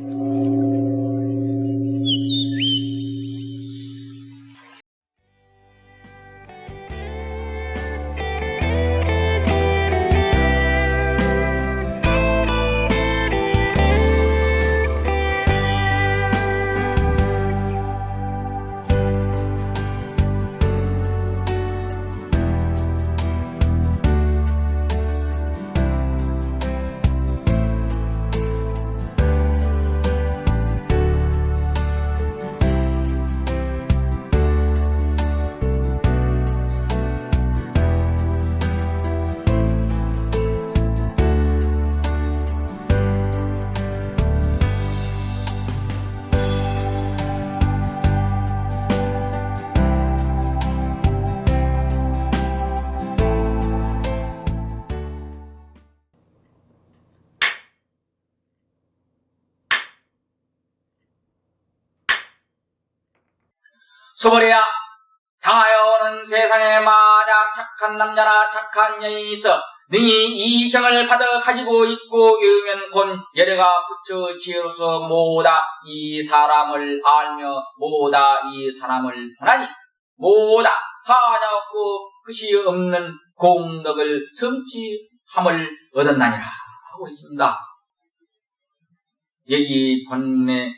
Amen. 소벌이야 당하여오는 세상에 만약 착한 남자나 착한 여인이 있어 능히 이 경을 받아 가지고 있고 외우면 곧 열애가 붙여 지어서 모다 이 사람을 알며 모다 이 사람을 보나니 모다 하냐고 끝이 없는 공덕을 성취함을 얻었나니라 하고 있습니다. 여기 본문에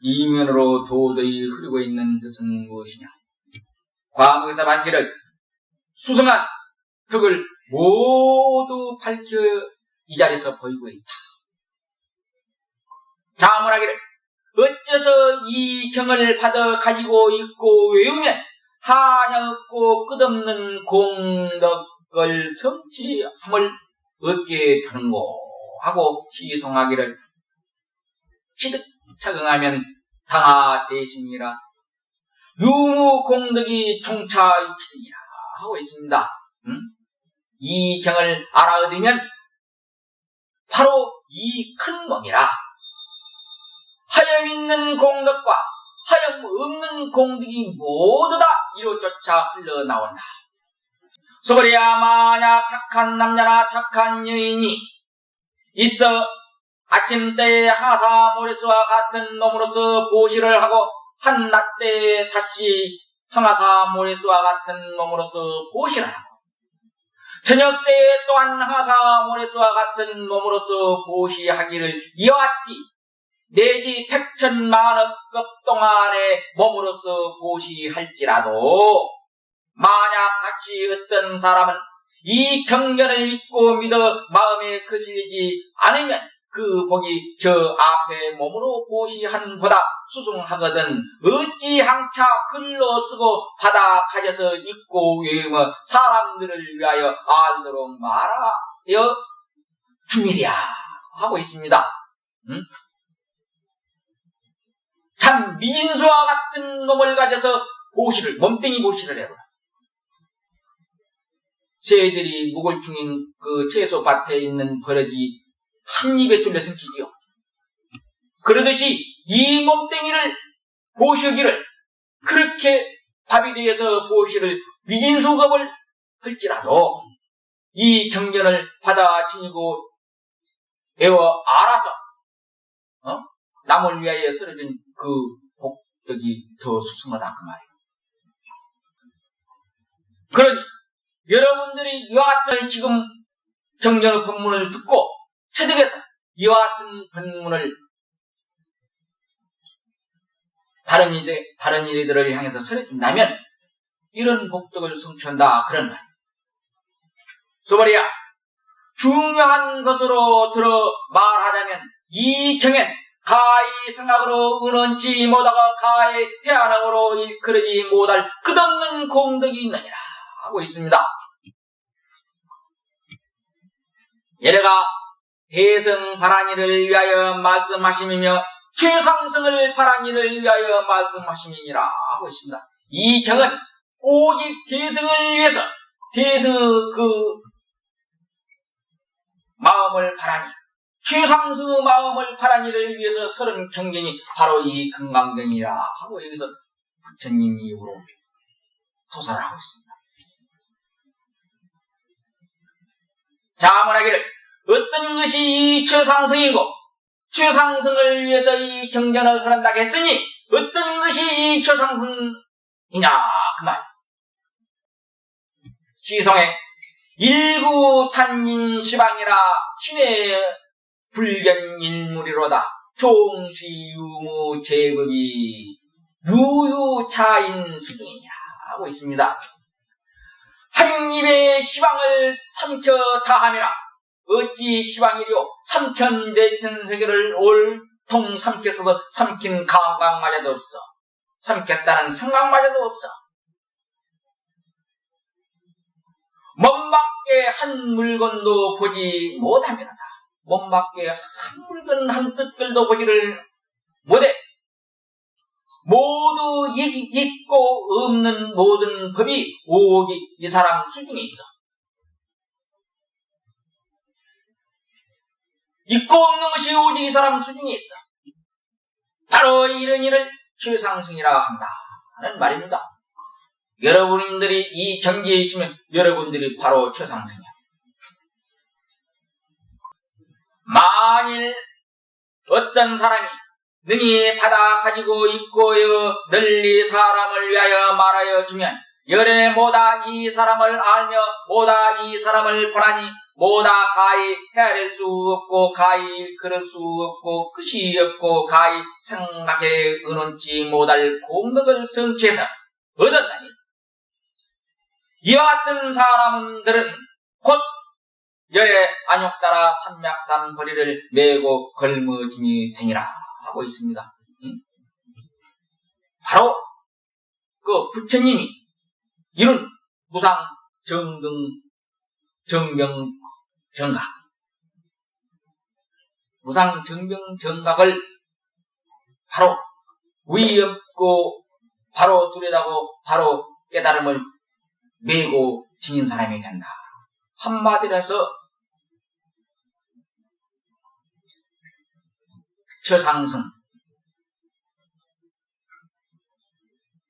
이면으로 도저히 흐르고 있는 뜻은 무엇이냐? 과목에서 밝히를 수성한 흙을 모두 밝혀 이 자리에서 보이고 있다. 자문하기를 어째서 이 경을 받아 가지고 있고 외우면 하냐없고 끝없는 공덕을 성취함을 얻게 되는고 하고 시송하기를 시득 착응하면 당하 대신이라 유무 공덕이 총차 유치이라 하고 있습니다. 응? 이 경을 알아얻으면 바로 이 큰 몸이라 하염 있는 공덕과 하염 없는 공덕이 모두 다 이로 쫓아 흘러나온다. 소리야 만약 착한 남자나 착한 여인이 있어 아침 때에 하사 모래수와 같은 놈으로서 보시를 하고 한낮 때에 다시 항하사 모래수와 같은 놈으로서 보시를 하고 저녁 때에 또한 항하사 모래수와 같은 놈으로서 보시하기를 이어왔디 내지 백천만억급 동안의 몸으로서 보시할지라도 만약 같이 어떤 사람은 이 경전을 믿고 믿어 마음에 거슬리지 않으면 그 복이 저 앞에 몸으로 보시한보다 수승하거든 어찌 항차 글로 쓰고 바다 가져서 읽고 외우며 사람들을 위하여 알도록 말하여 주미랴 하고 있습니다. 응? 참 미진수와 같은 놈을 가져서 보시를 몸뚱이 보시를 해보라. 새들이 중인 그 채소 밭에 있는 버릇이 한 입에 뚫려 생기지요. 그러듯이 이 몸뚱이를 보시기를 그렇게 밥이 되어서 보시를 미진수급을 할지라도 이 경전을 받아 지니고 배워 알아서 어? 남을 위하여 쓰러진 그 복덕이 더 수승하다 그 말이에요. 그러니 여러분들이 같은 지금 경전의 본문을 듣고 체득해서 이와 같은 본문을 다른 일에, 다른 일들을 향해서 설해준다면 이런 복덕을 성취한다 그런 말. 소머리야 중요한 것으로 들어 말하자면 이 경엔 가히 생각으로 은언지 못하고 가히 해안함으로 일컬어지 못할 끝없는 공덕이 있느니라 하고 있습니다. 예래가 대성 바라니를 위하여 말씀하심이며 최상승을 바라니를 위하여 말씀하심이니라 하고 있습니다. 이 경은 오직 대승을 위해서 대승의 그 마음을 바라니 최상승의 마음을 바라니를 위해서 서른 경전이 바로 이 금강경이라 하고 여기서 부처님 이후로 토설을 하고 있습니다. 자문하기를 어떤 것이 이 최상승이고 최상승을 위해서 이 경전을 설한다고 했으니 어떤 것이 이 최상승이냐 그 말. 시성에 일구탄인 시방이라 신의 불견 인물이로다. 종시유무 제법이 유유차인 수준이냐 하고 있습니다. 한 입의 시방을 삼켜 다함이라 어찌 시방이려 삼천대천 세계를 올통 삼켰어도 삼킨 감각마저도 없어. 삼켰다는 생각마저도 없어. 먼 밖에 한 물건도 보지 못하면다. 먼 밖에 한 물건 한 뜻들도 보지를 못해. 모두 있고 없는 모든 법이 오직 이 사람 수중에 있어. 있고 없는 것이 오직 이 사람 수중에 있어. 바로 이런 일을 최상승이라 한다. 하는 말입니다. 여러분들이 이 경지에 있으면 여러분들이 바로 최상승이야. 만일 어떤 사람이 능히 받아 가지고 있고요 널리 사람을 위하여 말하여 주면 열에 모다 이 사람을 알며 모다 이 사람을 권하니 모다 가히 헤아릴 수 없고 가히 그럴 수 없고 끝이 없고 가히 생각에 의논지 못할 공덕을 성취해서 얻었나니 이와 같은 사람들은 곧 열에 안욕 따라 삼맥산 거리를 메고 걸머짐이 되니라 하고 있습니다. 바로 그 부처님이 이룬 무상 정등 정명 정각 무상 정명 정각을 바로 위없고 바로 뚜렷하고 바로 깨달음을 메고 지닌 사람이 된다. 한마디로 해서 처상승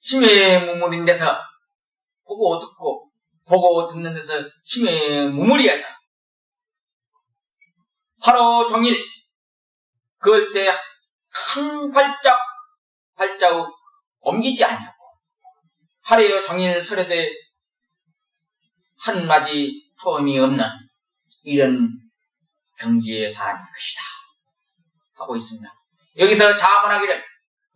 심의 무물인 데서 보고 듣고 보고 듣는 데서 심의 무물이어서 하루 종일 그럴 때 한 발짝 발자국 옮기지 않냐고 하루 종일 설에대 한마디 토음이 없는 이런 경지의 사람일 것이다. 하고 있습니다. 여기서 자문하기를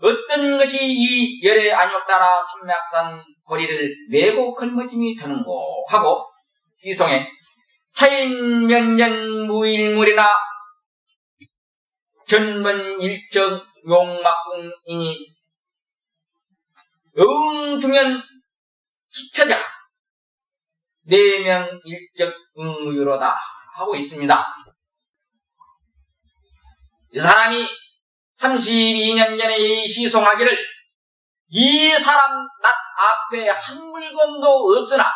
어떤 것이 이 열의 안욕 따라 삼맥산 거리를 메고 걸머짐이 되는고 하고 기성에 차인면전 무일물이나 전문 일정 용막궁이니 영중연 수처자 네명 일적 응무유로다 하고 있습니다. 이 사람이 32년 전에 시송하기를 이 사람 낯 앞에 한 물건도 없으나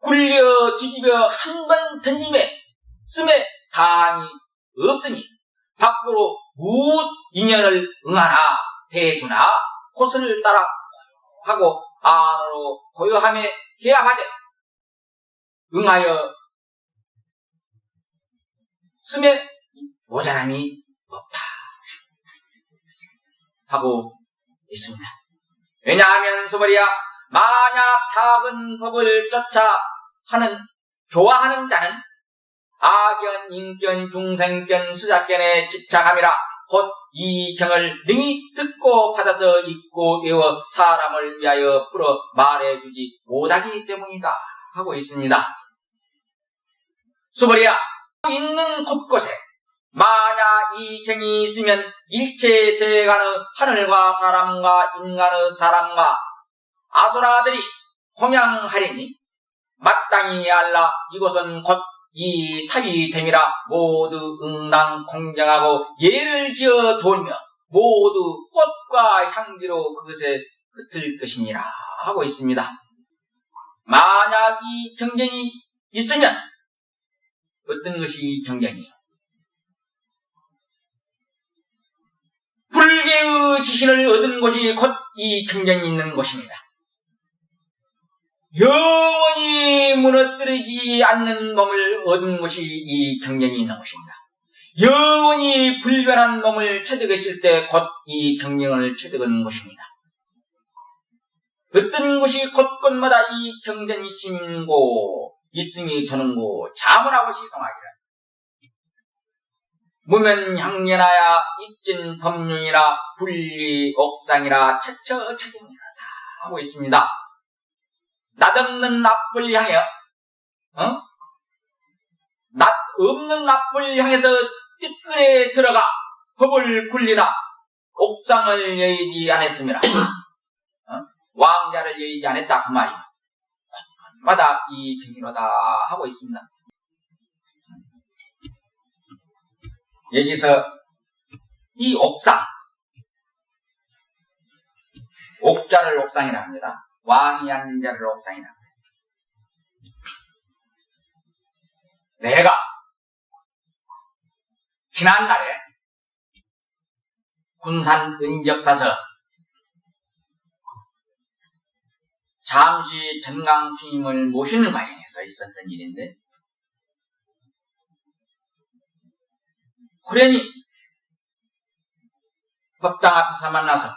굴려 뒤집어 한 번 던짐에 씀에 담이 없으니 밖으로 무엇 인연을 응하나 대주나 곳을 따라 하고 안으로 고요함에 해야 하되 응하여 씀에 모자람이 없다. 하고 있습니다. 왜냐하면 소벌이야 만약 작은 법을 쫓아 하는 좋아하는 자는 악견, 인견, 중생견, 수작견에 집착함이라 곧 이 경을 능히 듣고 받아서 읽고 외워 사람을 위하여 풀어 말해주지 못하기 때문이다 하고 있습니다. 수벌이야 있는 곳곳에 만약 이 경이 있으면 일체 세간의 하늘과 사람과 인간의 사람과 아수라들이 공양하리니 마땅히 알라 이곳은 곧 이 탑이 됨이라 모두 응당 공정하고 예를 지어 돌며 모두 꽃과 향기로 그것에 흩을 것이니라 하고 있습니다. 만약 이 경쟁이 있으면 어떤 것이 경쟁이요? 불개의 지신을 얻은 것이 곧 이 경쟁이 있는 것입니다. 영원히 무너뜨리지 않는 몸을 얻은 것이 이 경쟁이 있는 것입니다. 영원히 불변한 몸을 체득하실 때곧 이 경륜을 체득한 것입니다. 어떤 곳이 곳곳마다 이 경전이 심고 있음이 드는고 자문하고 시성하기를 무면 향연하야 입진 법륜이라 분리 옥상이라 처처 책임이라 다 하고 있습니다. 낯없는 납을 향해 어? 낯 없는 납을 향해서 띠끌에 들어가 법을 굴리나 옥상을 여의지 않았습니다. 어? 왕자를 여의지 않았다 그 말이야. 마다 이 병이로다 하고 있습니다. 여기서 이 옥상 옥자를 옥상이라 합니다. 왕이 앉는 자를 옥상이라 합니다. 내가 지난날에 군산 은적사서 잠시 전강 스님을 모시는 과정에서 있었던 일인데 호련히 법당 앞에서 만나서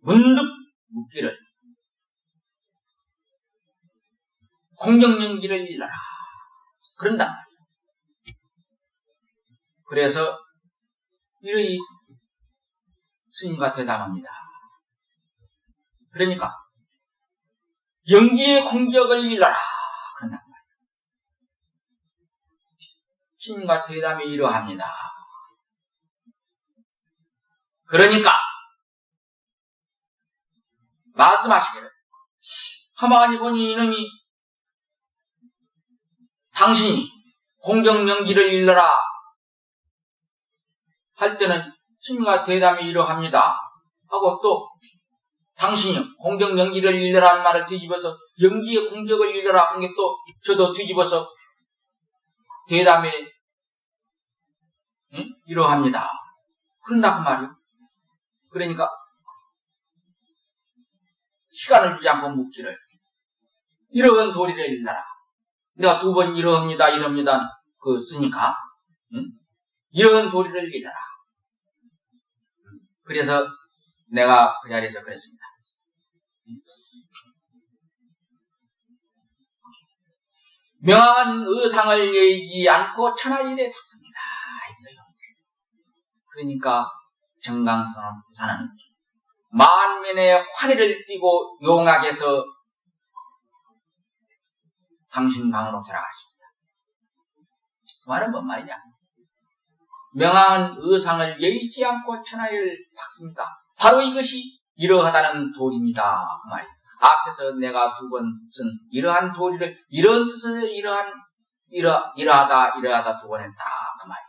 문득 묻기를 공정연기를 일러라 말이에요. 그래서 이의 스님과 대담합니다. 그러니까 영지의 공격을 일러라 스님과 대담이 이러합니다. 그러니까 말씀하시기를 가만히 보니 이놈이 당신이 공정연기를 일러라 할 때는 스님과 대담이 이러합니다. 하고 또 당신이 공정연기를 일러라는 말을 뒤집어서 연기의 공격을 일러라 한 게 또 저도 뒤집어서 대담에 응? 이러합니다. 그런다 그 말이요. 그러니까 시간을 주지 않고 묻기를 이러한 도리를 일러라. 내가 두 번 이러합니다, 이럽니다. 그 쓰니까 응? 이러한 도리를 일러라. 그래서 내가 그 자리에서 그랬습니다. 명함은 의상을 예지 않고 천하일에 받습니다. 했어요. 그러니까 정강사는 만면의 환희를 띠고 용악에서 당신 방으로 돌아가십니다. 그 말은 뭔 말이냐? 명함은 의상을 예의지 않고 천하를 받습니다. 바로 이것이 이러하다는 도리입니다. 그 말이에요. 앞에서 내가 두 번 쓴 이러한 도리를 이런 뜻을 이러한 이러 이러하다 이러하다 두 번 했다 그 말이에요.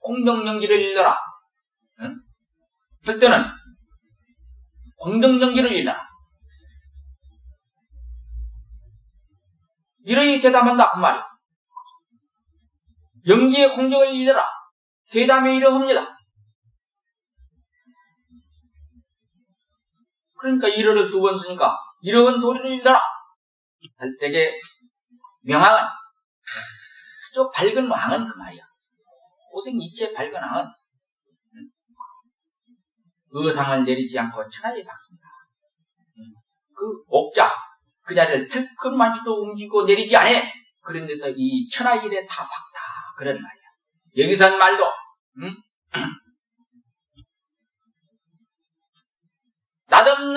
공정연기를 일러라. 응? 할 때는 공정연기를 일러라. 이러히 대담한다 그 말이에요. 연기의 공정을 일러라. 대담에 이러합니다. 그러니까 이러를 두번 쓰니까 이러한 도리를 일러라 할 때에 명왕은 아주 밝은 왕은 그 말이야. 모든 이체 밝은 왕은 의상을 내리지 않고 천하에 박습니다. 그 옥자 그 자리를 틀끝만치도 움직이고 내리지 않아. 그런 데서 이 천하 일에 다 박다 그런 말이야. 여기서 한 말도 음?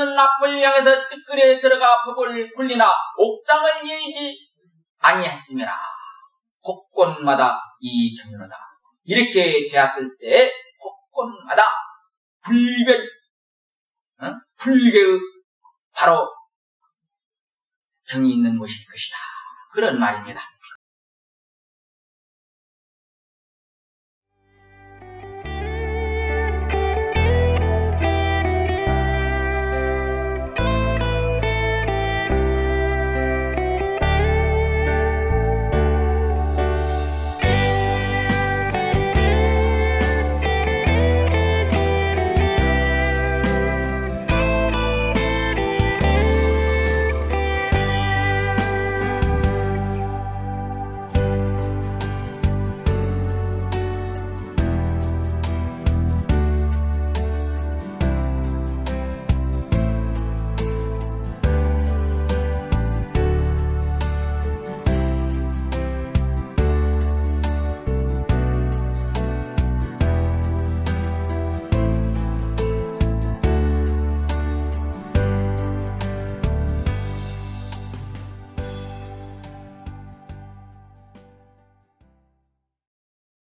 없는 납을 향해서 뜨끌에 들어가 법을 굴리나 옥장을 예지 아니했음이라 곳곳마다 이 경로다 이렇게 되었을 때 곳곳마다 불변 어? 불개의 바로 경이 있는 곳일 것이다 그런 말입니다.